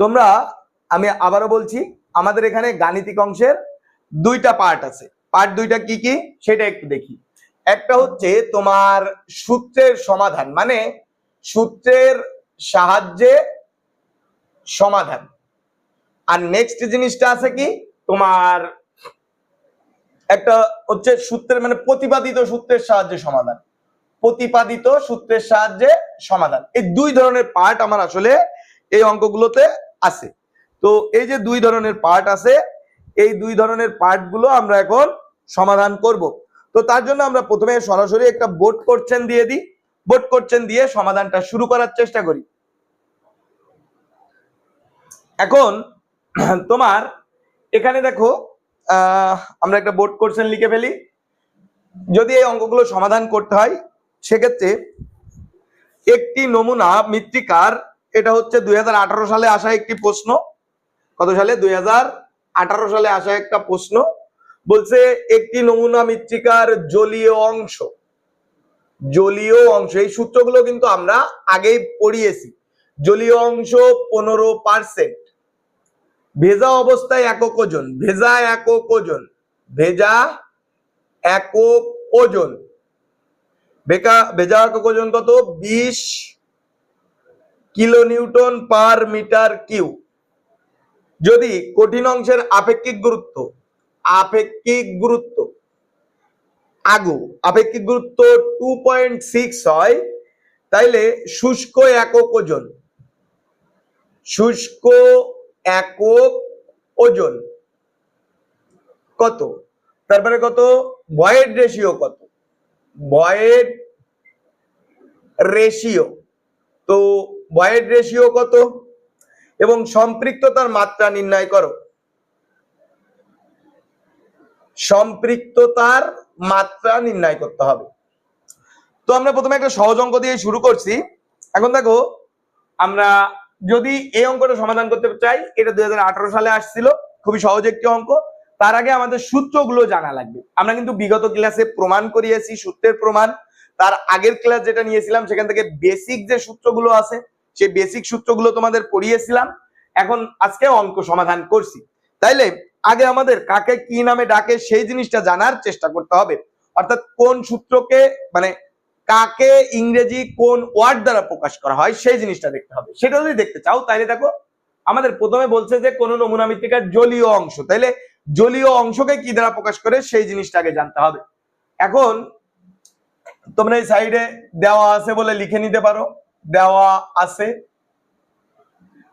তোমরা, আমি আবারও বলছি, আমাদের এখানে গাণিতিক অংশের দুইটা পার্ট আছে। পার্ট দুইটা কি কি? সেটা একটু দেখি। একটা হচ্ছে তোমার সূত্রের সমাধান মানে সূত্রের সাহায্যে সমাধান। আর নেক্সট জিনিসটা আছে কি? তোমার একটা হচ্ছে সূত্রের মানে প্রতিপাদিত সূত্রের সাহায্যে সমাধান। প্রতিপাদিত সূত্রের সাহায্যে সমাধান। এই দুই ধরনের পার্ট আমার আসলে এই অঙ্কগুলোতে আছে। তো এই যে দুই ধরনের পার্ট আছে, এই দুই ধরনের পার্টগুলো আমরা এখন সমাধান করব। তো তার জন্য আমরা প্রথমে সরাসরি একটা বোট কোশ্চেন দিয়ে দিই। বোট কোশ্চেন দিয়ে সমাধানটা শুরু করার চেষ্টা করি। এখন তোমার এখানে দেখো আমরা একটা বোর্ড কোশ্চেন লিখে ফেলি। যদি এই অঙ্কগুলো সমাধান করতে হয়, সেক্ষেত্রে একটি নমুনা মৃত্তিকার এটা হচ্ছে দুই হাজার আঠারো সালে আসা একটি প্রশ্ন। কত সালে? দুই হাজার আঠারো সালে আসা একটা প্রশ্ন। বলছে, একটি নমুনা মৃত্তিকার জলীয় অংশ। জলীয় অংশ, এই সূত্রগুলো কিন্তু আমরা আগেই পড়িয়েছি। জলীয় অংশ পনেরো পার্সেন্ট। ভেজা অবস্থায় একক ওজন। ভেজা একক ওজন। ভেজা একক ওজন। ভেজা একক ওজন কত? বিশ kilo newton per metre cube. যদি কঠিন অংশের আপেক্ষিক গুরুত্ব আপেক্ষিক গুরুত্ব, আগু, আপেক্ষিক গুরুত্ব টু পয়েন্ট সিক্স হয়, তাইলে শুষ্ক একক ওজন, শুষ্ক একক ওজন কত? তারপরে কত? ভয়েড রেশিও কত? ভয়েড রেশিও তো ভয়েড রেশিও কত? এবং সম্পৃক্ততার মাত্রা নির্ণয় করো। সম্পৃক্ততার মাত্রা নির্ণয় করতে হবে। তো আমরা প্রথমে একটা সহজ অঙ্ক দিয়ে শুরু করছি। এখন দেখো, আমরা যদি এই অঙ্কটা সমাধান করতে চাই, এটা দুই হাজার আঠারো সালে আসছিল, খুবই সহজ একটি অঙ্ক। তার আগে আমাদের সূত্রগুলো জানা লাগবে। আমরা কিন্তু বিগত ক্লাসে প্রমাণ করিয়েছি সূত্রের প্রমাণ। তার আগের ক্লাস যেটা নিয়েছিলাম, সেখান থেকে বেসিক যে সূত্রগুলো আছে সেই বেসিক সূত্রগুলো তোমাদের পড়িয়েছিলাম। এখন আজকে অঙ্ক সমাধান করছি। তাইলে আগে আমাদের কাকে কি নামে ডাকে সেই জিনিসটা জানার চেষ্টা করতে হবে। অর্থাৎ কোন সূত্রকে মানে কাকে ইংরেজি কোন ওয়ার্ড দ্বারা প্রকাশ করা হয় সেই জিনিসটা দেখতে হবে। সেটা যদি দেখতে চাও তাহলে দেখো, আমাদের প্রথমে বলছে যে কোন নমুনা মৃত্তিকার জলীয় অংশ। তাইলে জলীয় অংশকে কি দ্বারা প্রকাশ করে সেই জিনিসটাকে জানতে হবে। এখন তোমরা এই সাইডে দেওয়া আছে বলে লিখে নিতে পারো। দেওয়া আছে।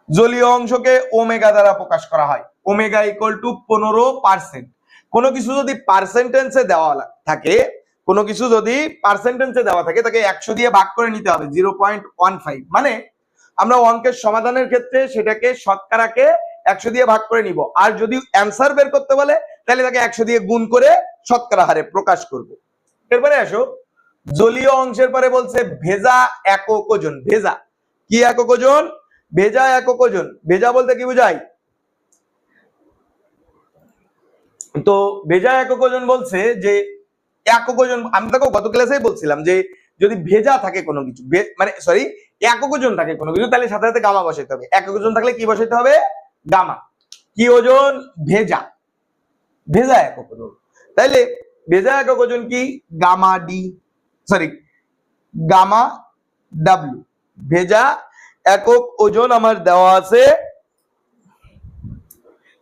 জলীয় অংশকে ওমেগা দ্বারা প্রকাশ করা হয়। ওমেগা ইকুয়াল টু পনেরো পার্সেন্ট কোনো কিছু যদি পার্সেন্টেন্সে দেওয়া থাকে, কোনো কিছু যদি পার্সেন্টেন্সে দেওয়া থাকে, তাকে একশো দিয়ে ভাগ করে নিতে হবে জিরো পয়েন্ট ওয়ান ফাইভ মানে আমরা অঙ্কের সমাধানের ক্ষেত্রে সেটাকে শতকরাকে একশো দিয়ে ভাগ করে নিব। আর যদি অ্যান্সার বের করতে বলে, তাহলে তাকে একশো দিয়ে গুণ করে শতকরা হারে প্রকাশ করব। এরপরে আসো। জলীয় অংশের পরে বলছে ভেজা একক ওজন, ভেজা। কি একক ওজন? ভেজা একক ওজন। ভেজা বলতে কি বোঝায় তো ভেজা একক ওজন বলছে যে, একক ওজন, আমি দেখো গত ক্লাসেই বলছিলাম যে, যদি ভেজা থাকে কোনো কিছু মানে সরি একক ওজন থাকে কোনো কিছু, তাহলে সাথে সাথে গামা বসাইতে হবে। একক ওজন থাকলে কি বসাইতে হবে? গামা। কি ওজন? ভেজা। ভেজা একক ওজন। তাইলে ভেজা একক ওজন কি? Gamma D. Sorry gamma W ভেজা একক ওজন আমার দেওয়া আছে।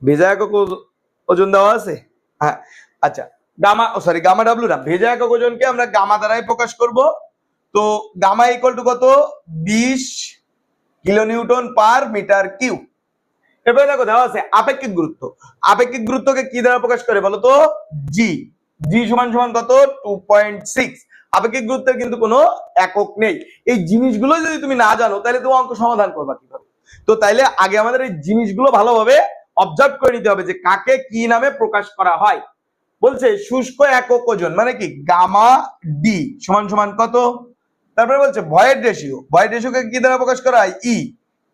ভেজা একক ওজ- ওজন দেওয়া আছে? হ্যাঁ আচ্ছা গামা সরি গামা না, ভেজা একক ওজনকে আমরা গামা দ্বারাই প্রকাশ করব। তো গামা ইকুয়াল টু কত? বিশ kilo newton per metre cube দেখো দেওয়া আছে আপেক্ষিক গুরুত্ব। আপেক্ষিক গুরুত্বকে কি দ্বারা প্রকাশ করে বলো তো জি জি সমান সমান কত? টু পয়েন্ট সিক্স আপেক্ষিক গুরুত্বের কিন্তু কোনো একক নেই। এই জিনিসগুলো যদি তুমি না জানো, তাহলে তুমি অঙ্ক সমাধান করবা কীভাবে? তো তাইলে আগে আমাদের এই জিনিসগুলো ভালোভাবে অবজার্ভ করে নিতে হবে যে কাকে কি নামে প্রকাশ করা হয়। বলছে, শুষ্ক একক ওজন মানে কি? গামা ডি সমান সমান কত? তারপরে বলছে, ভয়েড রেশিও ভয়েড রেশিওকে কি দ্বারা প্রকাশ করা হয়? ই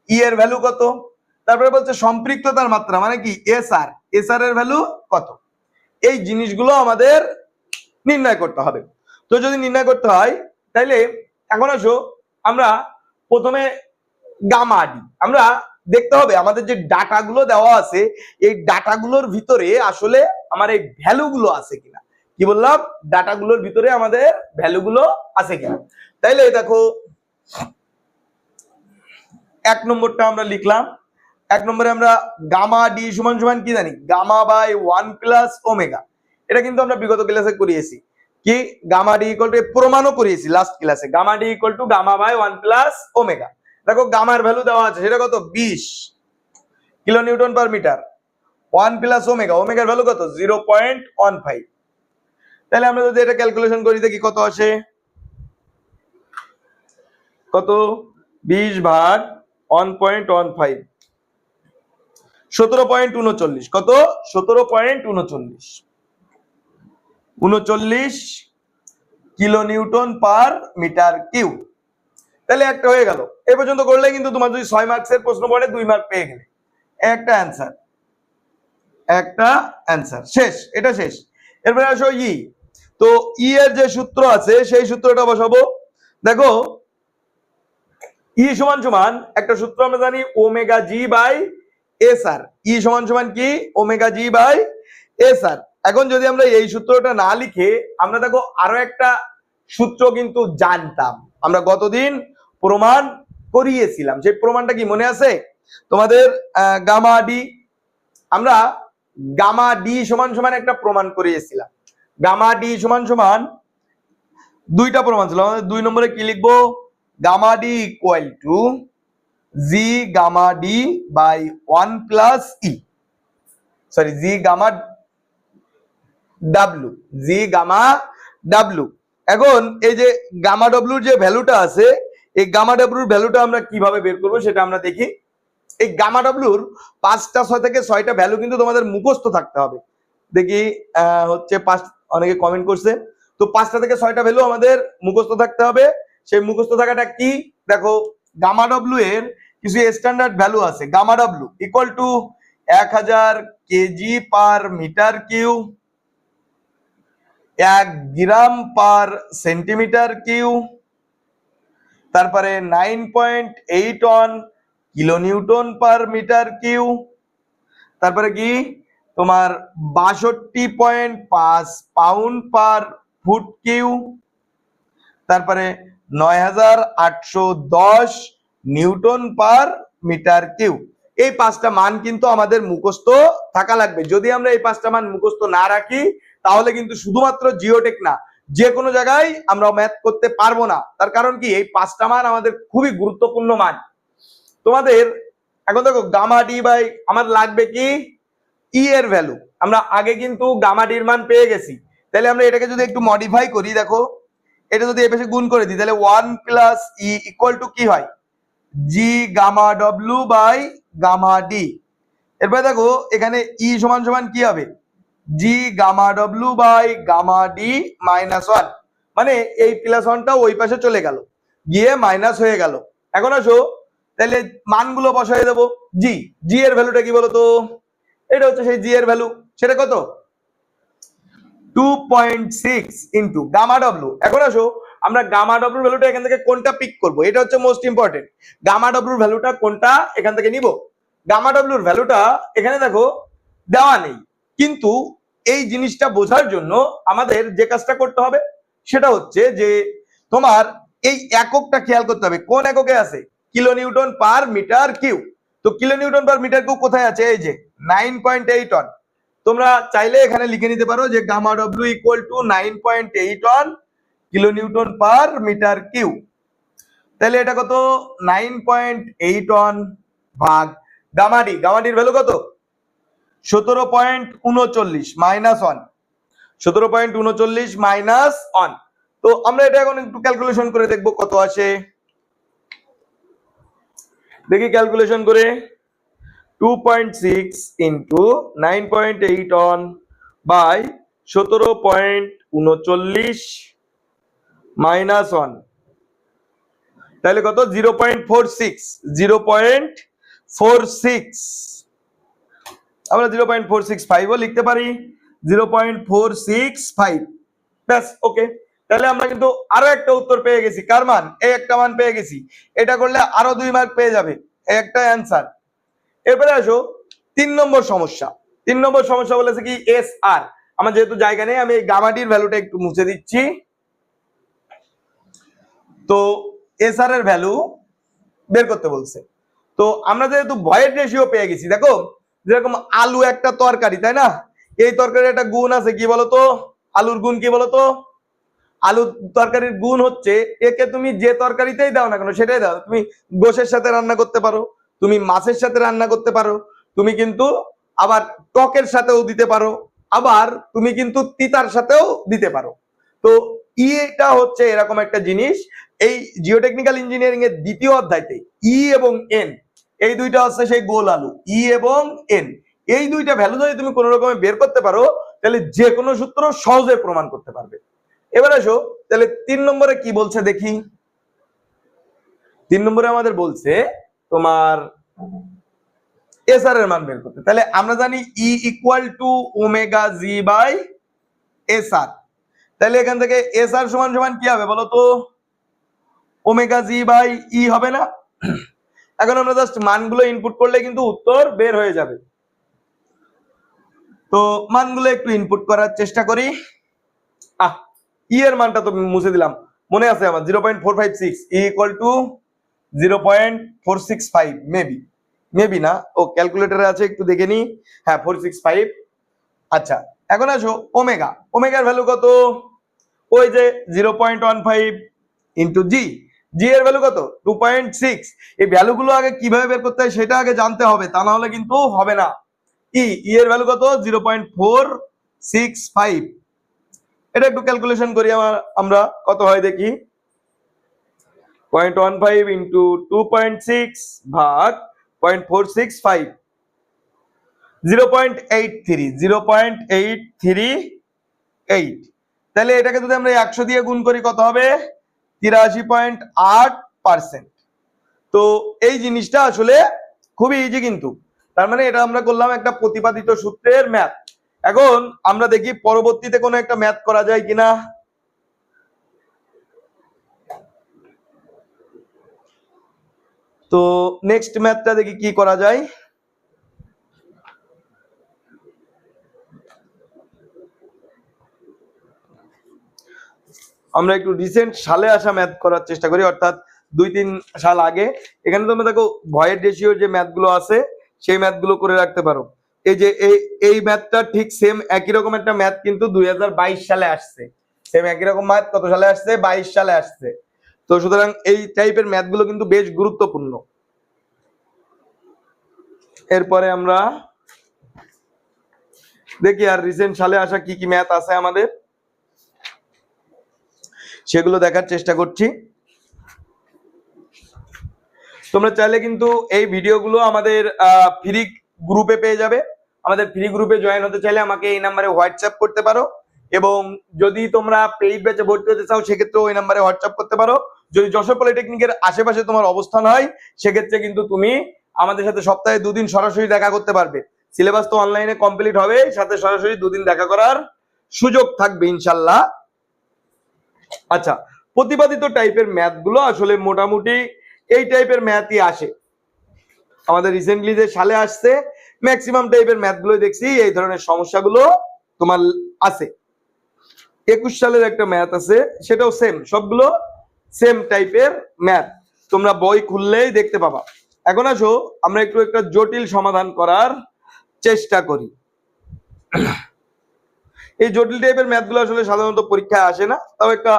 ই এর ভ্যালু কত? তারপরে বলছে, সম্পৃক্ততার মাত্রা মানে কি? এস আর এস আর এর ভ্যালু কত? এই জিনিসগুলো আমাদের নির্ণয় করতে হবে। তো যদি নির্ণয় করতে হয়, তাইলে এখন আসো আমরা প্রথমে গামা ডি আমরা দেখতে হবে আমাদের যে ডাটাগুলো দেওয়া আছে, এই ডাটাগুলোর ভিতরে আসলে আমার এই ভ্যালুগুলো আছে কিনা। কি বললাম? ডাটাগুলোর ভিতরে আমাদের ভ্যালুগুলো আছে কিনা। তাইলে দেখো, এক নম্বরটা আমরা লিখলাম। এক নম্বরে আমরা গামা ডি সমান সমান কি জানি? Gamma by one plus omega. এটা কিন্তু আমরা বিগত ক্লাসে করিয়েছি। কি? গামা ডি ইকুয়াল টু প্রমাণও করিয়েছি লাস্ট ক্লাসে gamma D equal to gamma by one plus omega দেখো গামার ভ্যালু দেওয়া আছে, সেটা কত? বিশ। Kilo newton per metre one plus omega ওমেগার value কত? জিরো পয়েন্ট ওয়ান ফাইভ তাহলে আমরা যদি এটা ক্যালকুলেশন করি, দেখি কত আসে? কত? বিশ ভাগ ওয়ান পয়েন্ট ওয়ান ফাইভ সতেরো পয়েন্ট উনচল্লিশ। কত? সতেরো পয়েন্ট উনচল্লিশ। উনচল্লিশ kilo newton per metre cube তাহলে একটা হয়ে গেল। এ পর্যন্ত করলে কিন্তু তোমার যদি ছয় মার্কসের প্রশ্ন পড়ে, দুই মার্ক পেয়ে গেলে। একটা অ্যান্সার। একটা অ্যান্সার। শেষ। এটা শেষ। এরপরে আসো ই। তো ই এর যে সূত্র আছে, সেই সূত্রটা বসাবো। দেখো, ই সমান সমান, একটা সূত্র আমরা জানি omega G by S R. E সমান সমান কি? Omega G by S R. এখন যদি আমরা এই সূত্রটা না লিখে আমরা দেখো আরও একটা সূত্র কিন্তু জানতাম। আমরা গতদিন প্রমাণ করিয়েছিলাম। সেই প্রমাণটা কি মনে আছে? তোমাদের গামা ডি, আমরা গামা ডি সমান সমান একটা প্রমাণ করিয়েছিলাম। গামা ডি সমান সমান দুইটা প্রমাণ ছিল। আমাদের দুই নম্বরে কি লিখব? Gamma D equal to G gamma D by one plus E sorry G gamma W G gamma W এখন এই যে গামা ডাব্লুর যে ভ্যালুটা আছে, এই গামা ডাব্লুর ভ্যালুটা আমরা কীভাবে বের করব সেটা আমরা দেখি। এই গামা ডাব্লুর পাঁচটা, ছয় থেকে ছয়টা ভ্যালু কিন্তু তোমাদের মুখস্থ থাকতে হবে। দেখি হচ্ছে পাঁচ অনেকে কমেন্ট করছে। তো পাঁচটা থেকে ছয়টা ভ্যালু আমাদের মুখস্থ থাকতে হবে। সেই মুখস্থ থাকাটা কি? দেখো গামা ডাব্লু এর কিছু স্ট্যান্ডার্ড ভ্যালু আছে। গামা ডাব্লু ইকুয়াল টু এক হাজার কেজি পার মিটার কিউ এক গ্রাম পার সেন্টিমিটার কিউ, তারপরে nine point eight one kilo newton per metre cube, তারপরে কি? তোমার বাষট্টি পয়েন্ট পাঁচ পাউন্ড পার ফুট কিউ, তারপরে নয় হাজার আটশো দশ নিউটন পার মিটার কিউ। এই পাঁচটা মান কিন্তু আমাদের মুখস্থ থাকা লাগবে। যদি আমরা এই পাঁচটা মান মুখস্থ না রাখি তাহলে কিন্তু শুধুমাত্র জিওটেক না যে কোনো জায়গায় আমরা ম্যাথ করতে পারব না। তার কারণ কি? এই পাঁচটা মান আমাদের খুবই গুরুত্বপূর্ণ মান। তোমাদের, এখন দেখো গামা ডি বাই আমার লাগবে কি? ই এর ভ্যালু আমরা আগে কিন্তু গামা ডির মান পেয়ে গেছি। তাহলে আমরা এটাকে যদি একটু মডিফাই করি, দেখো, এটা যদি এপাশে গুণ করে দিই, তাহলে one plus E equal to কি হয়? G gamma W by gamma D এরপরে দেখো, এখানে ই সমান সমান কি হবে? G gamma W by gamma D minus one মানে এই প্লাস ওয়ানটা ওই পাশে চলে গেল। গিয়ে মাইনাস হয়ে গেল। এখন আসো, তাহলে মানগুলো বসাই দেবো। জি জি এর ভ্যালুটা কি বলতো? এটা হচ্ছে সেই জি এর ভ্যালু সেটা কত? Two point six into gamma W এখন আসো, আমরা গামা ডব্লুর ভ্যালুটা এখান থেকে কোনটা পিক করব? এটা হচ্ছে মোস্ট ইম্পর্টেন্ট গামা ডব্লুর ভ্যালুটা কোনটা? এখান থেকে নিব। গামা ডব্লুর ভ্যালুটা এখানে দেখো, দেওয়া নেই। কিন্তু এই জিনিসটা বোঝার জন্য আমাদের যে কাজটা করতে হবে সেটা হচ্ছে যে তোমার এই এককটা খেয়াল করতে হবে। কোন এককে আছে? Kilo newton per metre cube. তো kilo newton per metre cube কোথায় আছে? এই যে নাইন পয়েন্ট এইট অন তোমরা চাইলে এখানে লিখে নিতে পারো যে gamma W equal to nine point eight one kilo newton per metre cube. তাহলে এটা কত? নাইন পয়েন্ট এইট অন ভাগ গামাডি গামাডির ভ্যালু কত? সতেরো পয়েন্ট উনচল্লিশ মাইনাস ওয়ান সতেরো পয়েন্ট উনচল্লিশ মাইনাস ওয়ান তো আমরা এটা এখন একটু ক্যালকুলেশন করে দেখব কত আসে। দেখি ক্যালকুলেশন করে। Two point six into nine point eight one by সতেরো পয়েন্ট উনচল্লিশ মাইনাস ওয়ান তাহলে কত? Zero point four six zero point four six আমরা জিরো পয়েন্ট ফোর সিক্স ফাইভও লিখতে পারি। Zero point four six five ব্যাস ওকে তাহলে আমরা কিন্তু আরও একটা উত্তর পেয়ে গেছি। কার মান? এই একটা মান পেয়ে গেছি। এটা করলে আরও দুই মার্ক পেয়ে যাবে। একটা অ্যান্সার এরপরে আসো, তিন নম্বর সমস্যা। তিন নম্বর সমস্যা বলেছে কি? এস আর আমার যেহেতু জায়গা নেই, আমি এই গামাটির ভ্যালুটা একটু মুছে দিচ্ছি। তো এস আর এর ভ্যালু বের করতে বলছে। তো আমরা যেহেতু ভয়ের রেশিও পেয়ে গেছি, দেখো যেরকম আলু একটা তরকারি, তাই না? এই তরকারির একটা গুণ আছে কি বলতো? আলুর গুণ কি বলতো? আলু তরকারির গুণ হচ্ছে একে তুমি যে তরকারিতেই দাও না কেন, সেটাই দাও। তুমি গোশের সাথে রান্না করতে পারো, তুমি মাছের সাথে রান্না করতে পারো, তুমি কিন্তু আবার টকের সাথেও দিতে পারো, আবার তুমি কিন্তু তিতার সাথেও দিতে পারো। তো ইটা হচ্ছে এরকম একটা জিনিস। এই জিওটেকনিক্যাল ইঞ্জিনিয়ারিং এর দ্বিতীয় অধ্যায়তে ই এবং এন এই দুইটা হচ্ছে সেই গোল আলু, ই এবং এন। এই দুইটা ভ্যালু যদি তুমি কোনো রকমে বের করতে পারো, তাহলে যে কোনো সূত্র সহজে প্রমাণ করতে পারবে। এবার আসো, তাহলে তিন নম্বরে কি বলছে দেখি। তিন নম্বরে আমাদের বলছে তোমার এসআর এর মান বের করতে। তাহলে আমরা জানি E equal to omega G by SR তাহলে এখান থেকে এসআর সমান সমান কি হবে বলো তো? ওমেগা জি বাই ই হবে না? এখন আমরা জাস্ট মানগুলো ইনপুট করলে কিন্তু উত্তর বের হয়ে যাবে। তো মানগুলো একটু ইনপুট করার চেষ্টা করি। আহ ই এর মানটা তো মুছে দিলাম। মনে আছে আমার? Zero point four five six E equal to zero point four six five maybe maybe না। ও ক্যালকুলেটারে আছে, একটু দেখে নি হ্যাঁ ফোর সিক্স ফাইভ আচ্ছা এখন আসো ওমেগা ওমেগার ভ্যালু কত? ওই যে zero point one five into G G এর ভ্যালু কত? টু পয়েন্ট সিক্স এই ভ্যালুগুলো আগে কীভাবে বের করতে হয় সেটা আগে জানতে হবে, তা না হলে কিন্তু হবে না। ই ই এর ভ্যালু কত? Zero point four six five এটা একটু ক্যালকুলেশন করি আমার আমরা, কত হয় দেখি? Point one five into two point six ভাগ point four six five zero point eight three zero point eight three eight তাহলে এটাকে যদি আমরা একশো দিয়ে গুণ করি, কত হবে? তিরাশি পয়েন্ট আট পার্সেন্ট তো এই জিনিসটা আসলে খুবই ইজি কিন্তু। তার মানে এটা আমরা করলাম একটা প্রতিপাদিত সূত্রের ম্যাথ এখন আমরা দেখি পরবর্তীতে কোনো একটা ম্যাথ করা যায় কিনা। তো নেক্সট ম্যাথটা দেখি কি করা যায়। আমরা একটু রিসেন্ট সালে আসা ম্যাথ করার চেষ্টা করি, অর্থাৎ দুই তিন সাল আগে। এখানে তোমরা দেখো ভয়ের রেশিওর যে ম্যাথগুলো আছে, সেই ম্যাথগুলো করে রাখতে পারো। এই যে এই এই ম্যাথটা ঠিক সেম একই রকম একটা ম্যাথ কিন্তু দুই হাজার বাইশ সালে আসছে। সেম একই রকম ম্যাথ কত সালে আসছে? বাইশ সালে আসছে। তো সুতরাং এই টাইপের ম্যাথগুলো কিন্তু বেশ গুরুত্বপূর্ণ। এরপরে আমরা দেখি আর রিসেন্ট সালে আসা কি কি ম্যাথ আছে আমাদের। সেগুলো দেখার চেষ্টা করছি। তোমরা চাইলে কিন্তু এই ভিডিওগুলো আমাদের ফ্রি গ্রুপে পেয়ে যাবে। আমাদের ফ্রি গ্রুপে জয়েন হতে চাইলে আমাকে এই নাম্বারে হোয়াটসঅ্যাপ করতে পারো এবং যদি তোমরা পেইড ব্যাচে ভর্তি হতে চাও সেক্ষেত্রে ওই নাম্বারে হোয়াটসঅ্যাপ করতে পারো। যদি যশোর পলিটেকনিকের আশেপাশে তোমার অবস্থান হয়, সেক্ষেত্রে কিন্তু তুমি আমাদের সাথে সপ্তাহে দুদিন সরাসরি দেখা করতে পারবে। সিলেবাস তো অনলাইনে কমপ্লিট হবে, সাথে সরাসরি দুদিন দেখা করার সুযোগ থাকবে, ইনশাল্লাহ। আচ্ছা প্রতিপাদিত টাইপের ম্যাথগুলো আসলে মোটামুটি এই টাইপের ম্যাথই আসে। আমাদের রিসেন্টলি যে সালে আসছে ম্যাক্সিমাম টাইপের ম্যাথগুলো দেখছি, এই ধরনের সমস্যাগুলো তোমার আছে। একুশ সালের একটা ম্যাথ আছে, সেটাও সেম সবগুলো সেম টাইপের ম্যাথ তোমরা বই খুললেই দেখতে পাবা। এখন আসো, আমরা একটু একটা জটিল সমাধান করার চেষ্টা করি। এই জটিল টাইপের ম্যাথগুলো আসলে সাধারণত পরীক্ষায় আসে না, তাও একটা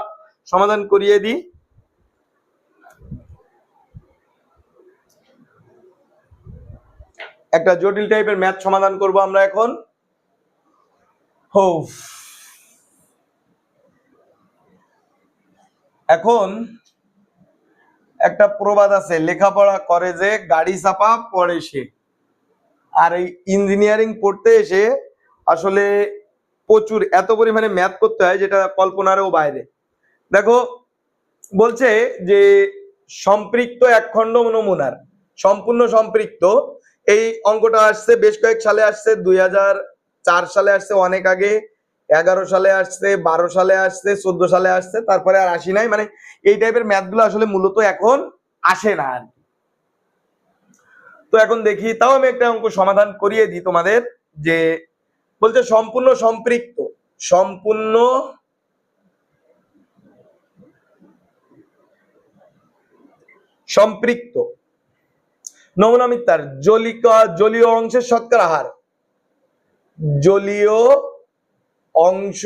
সমাধান করিয়ে দিই। একটা জটিল টাইপের ম্যাথ সমাধান করব আমরা এখন। এখন একটা প্রবাদ আছে, লেখাপড়া করে যে গাড়ি চাপা পড়ে সে। আর এই ইঞ্জিনিয়ারিং পড়তে এসে আসলে প্রচুর, এত পরিমাণে ম্যাথ করতে হয় যেটা কল্পনারও বাইরে। দেখো, বলছে যে সম্পৃক্ত একখণ্ড নমুনার, সম্পূর্ণ সম্পৃক্ত, এই অঙ্কটা আসছে বেশ কয়েক সালে আসছে, দুই সালে আসছে, অনেক আগে, এগারো সালে আসছে, বারো সালে আসছে, চোদ্দ সালে আসছে, তারপরে আর আসি নাই মানে এই টাইপের ম্যাথগুলো আসলে মূলত এখন আসে না আর তো এখন দেখি, তাও আমি একটা অঙ্ক সমাধান করিয়ে দিই তোমাদের, যে বলছে সম্পূর্ণ সম্পৃক্ত, সম্পূর্ণ সম্পৃক্ত। নমুনা মিত্তার জলিকা, জলীয় অংশের শতকরা হার। জলীয় অংশ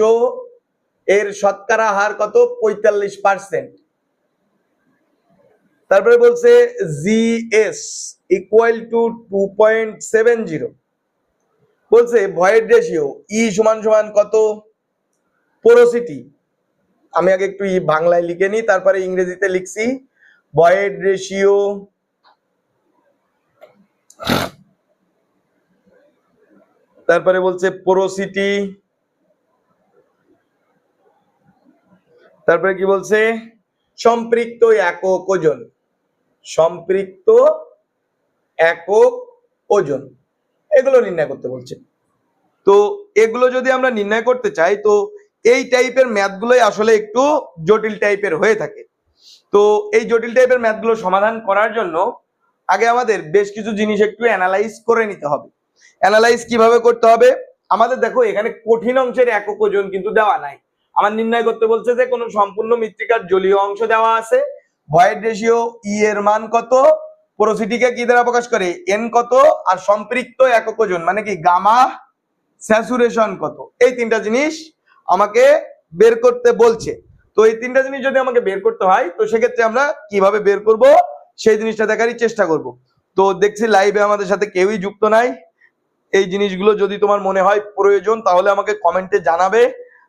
এর শতকরা হার কত? পঁয়তাল্লিশ পার্সেন্ট তারপরে বলছে GS equal to two point seven zero বলছে ভয়েড রেশিও ই সমান সমান কত? পোরোসিটি আমি আগে একটু বাংলায় লিখে নিই, তারপরে ইংরেজিতে লিখছি ভয়েড রেশিও। তারপরে বলছে পোরোসিটি। তারপরে কি বলছে? সম্পৃক্ত একক ওজন। সম্পৃক্ত একক ওজন। এগুলো নির্ণয় করতে বলছে। তো এগুলো যদি আমরা নির্ণয় করতে চাই, তো এই টাইপের ম্যাথগুলোই আসলে একটু জটিল টাইপের হয়ে থাকে। তো এই জটিল টাইপের ম্যাথগুলো সমাধান করার জন্য আগে আমাদের বেশ কিছু জিনিস একটু অ্যানালাইজ করে নিতে হবে। অ্যানালাইজ কীভাবে করতে হবে? আমাদের দেখো, এখানে কঠিন অংশের একক ওজন কিন্তু দেওয়া নাই। আমার নির্ণয় করতে বলছে যে, কোনো সম্পূর্ণ মৃত্তিকার জলীয় অংশ দেওয়া আছে। ভয়েড রেশিও ই এর মান কত? পোরোসিটিকে কি দ্বারা প্রকাশ করে? এন কত? আর সম্পৃক্ত একক ওজন মানে কি গামা স্যাচুরেশন কত? এই তিনটা জিনিস আমাকে বের করতে বলছে। তো এই তিনটা জিনিস যদি আমাকে বের করতে হয়, তো সেক্ষেত্রে আমরা কীভাবে বের করব? সেই জিনিসটা দেখারই চেষ্টা করব। তো দেখছি লাইভে আমাদের সাথে কেউই যুক্ত নাই। এই জিনিসগুলো যদি তোমার মনে হয় প্রয়োজন, তাহলে আমাকে কমেন্টে জানাবে।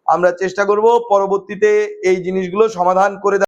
আমরা চেষ্টা করব পরবর্তীতে এই জিনিসগুলো সমাধান করে।